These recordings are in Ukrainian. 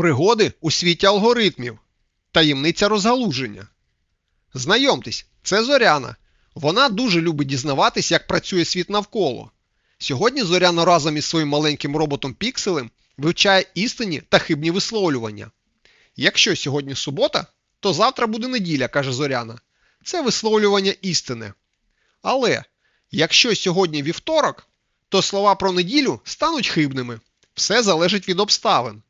Пригоди у світі алгоритмів. Таємниця розгалуження. Знайомтесь, це Зоряна. Вона дуже любить дізнаватись, як працює світ навколо. Сьогодні Зоряна разом із своїм маленьким роботом Пікселем вивчає істинні та хибні висловлювання. Якщо сьогодні субота, то завтра буде неділя, каже Зоряна. Це висловлювання істини. Але якщо сьогодні вівторок, то слова про неділю стануть хибними. Все залежить від обставин.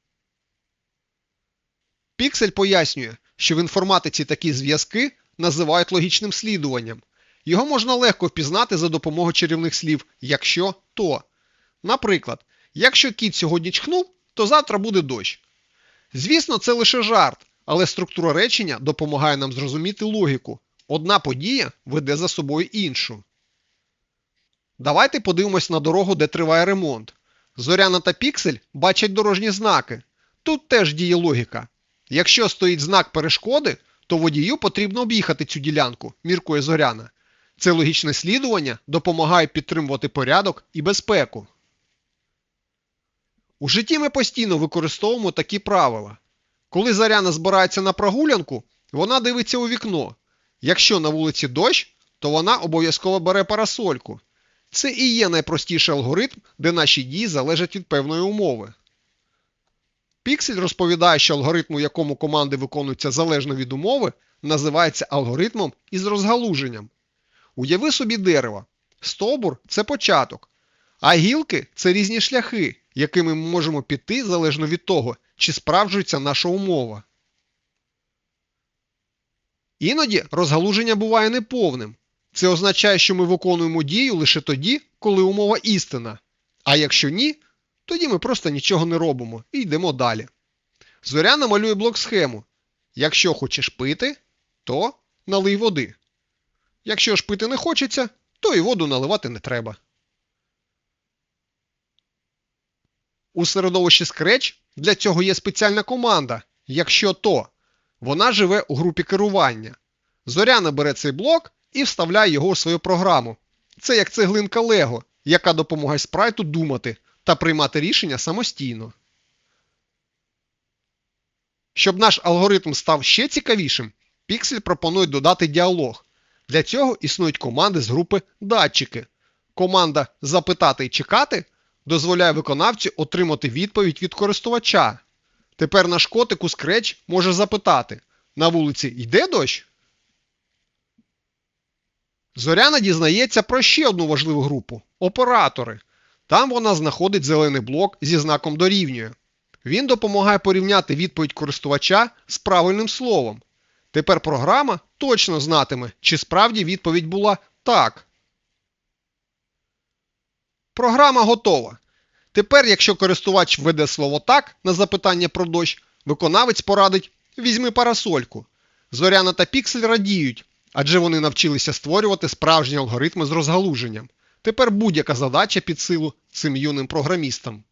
Піксель пояснює, що в інформатиці такі зв'язки називають логічним слідуванням. Його можна легко впізнати за допомогою чарівних слів якщо то. Наприклад, якщо кіт сьогодні чхнув, то завтра буде дощ. Звісно, це лише жарт, але структура речення допомагає нам зрозуміти логіку. Одна подія веде за собою іншу. Давайте подивимось на дорогу, де триває ремонт. Зоряна та Піксель бачать дорожні знаки. Тут теж діє логіка. Якщо стоїть знак перешкоди, то водію потрібно об'їхати цю ділянку, міркує Зоряна. Це логічне слідування допомагає підтримувати порядок і безпеку. У житті ми постійно використовуємо такі правила. Коли Зоряна збирається на прогулянку, вона дивиться у вікно. Якщо на вулиці дощ, то вона обов'язково бере парасольку. Це і є найпростіший алгоритм, де наші дії залежать від певної умови. Піксель розповідає, що алгоритм, у якому команди виконуються залежно від умови, називається алгоритмом із розгалуженням. Уяви собі дерево. Стовбур це початок, а гілки це різні шляхи, якими ми можемо піти залежно від того, чи справджується наша умова. Іноді розгалуження буває неповним. Це означає, що ми виконуємо дію лише тоді, коли умова істина. А якщо ні, тоді ми просто нічого не робимо і йдемо далі. Зоряна малює блок схему. Якщо хочеш пити, то налий води. Якщо ж пити не хочеться, то і воду наливати не треба. У середовищі Scratch для цього є спеціальна команда, якщо то. Вона живе у групі керування. Зоряна бере цей блок і вставляє його у свою програму. Це як цеглинка Лего, яка допомагає спрайту думати та приймати рішення самостійно. Щоб наш алгоритм став ще цікавішим, Pixel пропонує додати діалог. Для цього існують команди з групи датчики. Команда запитати і чекати дозволяє виконавцю отримати відповідь від користувача. Тепер наш котик у Scratch може запитати: на вулиці йде дощ? Зоряна дізнається про ще одну важливу групу оператори. Там вона знаходить зелений блок зі знаком дорівнює. Він допомагає порівняти відповідь користувача з правильним словом. Тепер програма точно знатиме, чи справді відповідь була так. Програма готова. Тепер, якщо користувач введе слово так на запитання про дощ, виконавець порадить візьми парасольку. Зоряна та Піксель радіють, адже вони навчилися створювати справжні алгоритми з розгалуженням. Тепер будь-яка задача під силу цим юним програмістам.